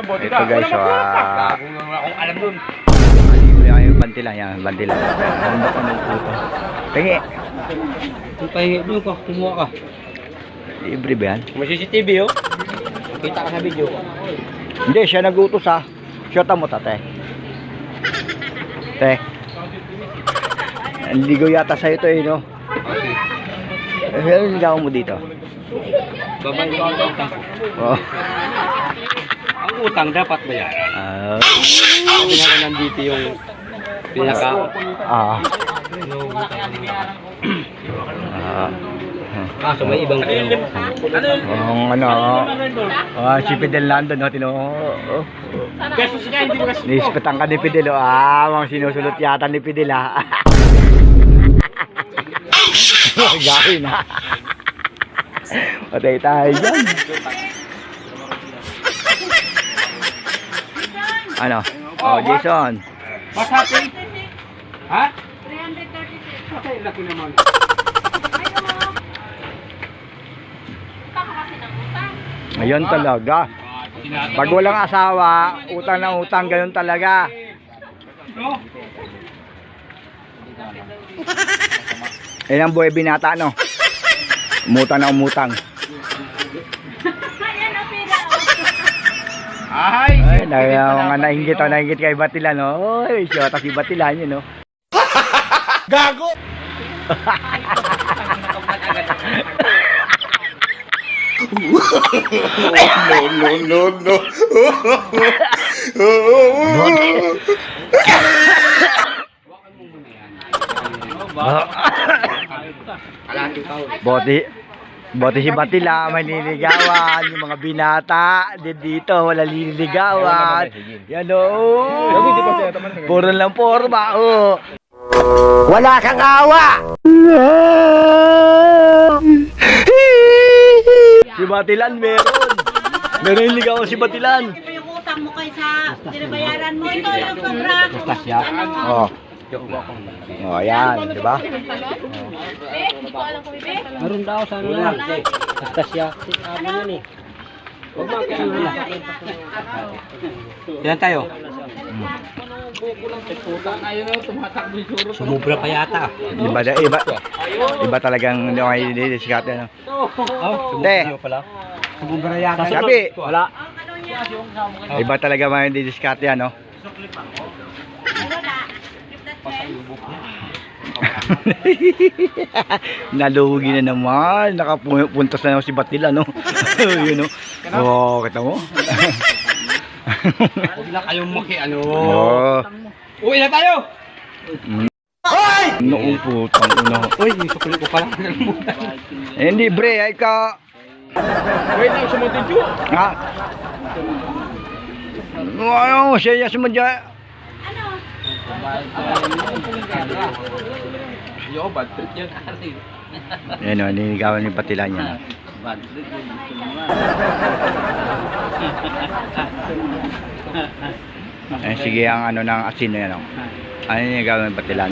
Ito guys, so, ah, Wala akong alam nun. Kayo yung bantila. Yan, bantila. Ano ba ko ng puto? Tingi. Kung pahingi mo ka, kumuha ka. Libre ba yan? May CCTV oh. Kita ka sa video. Hindi, siya nagutos ha. Shota mo tate. Te. Ang ligo yata sa'yo to eh, no? Eh, ano ligaw mo dito? Babay ko ang. Oh. Ang utang dapat bayaran. Ah. Pinaka nandito yung pinaka Ah. yung Ah. Kaso may ibang ano. Ang ano, ah, si Fidel Lando, no, tino. Gastos niya, hindi mo gastos. Niispetan ka ni Fidel, oh. ah, mga sinusulot yata ni Fidel, ah. Gawin, ha. Patay tayo dyan. Ano? Oh, Jason. What's happening? Ha? 336. Patay, laki naman. Ngayon talaga. Pag walang asawa, utang na utang, ganun talaga. Yan ang buhay binata, no? Umutang na umutang. Ay! Ay, na, mga nainggit, oh, nainggit kay Batilan, no? Oy, siya, si Batilan yun, no? Gago! Boti, boti si Batila, may nililigawan, yung mga binata, din dito, wala nililigawan. Yan, oh. Puro lang forma, oh. Wala kang awa! si Batilan meron. Meron yung ligawan si Batilan. Ito yung utang mo kay sa binabayaran mo. Ito yung sobra. Tasya. Oh. Oh, ayan, di ba? Meron daw sa ano lang. Basta siya. Ano yun eh. Yan tayo. Sumubra pa yata. Iba, iba, iba talagang ano, ay didiscarte, ano. Oh, pala. Sumubra yata. Sabi. Wala. Iba talaga mga didiscarte, ano. Nalugi na naman. Nakapuntos na naman si Batila, no? Yun, no? Oo, kita mo? Huwag na kayong maki ano. Oo. Uwi na tayo! Hoy! Noong putang ina. Uy, sukli ko pala. Eh, hindi, bre. Ay ka. Wait lang, sumunod yung Ha? Ano, siya siya sumadya. Yo, bad trip yan. Yan o, niligawan ni Batila niya. Bad trip yan. Eh, sige ang ano ng asin na yan. oh. Ano yung gawin ni Batila?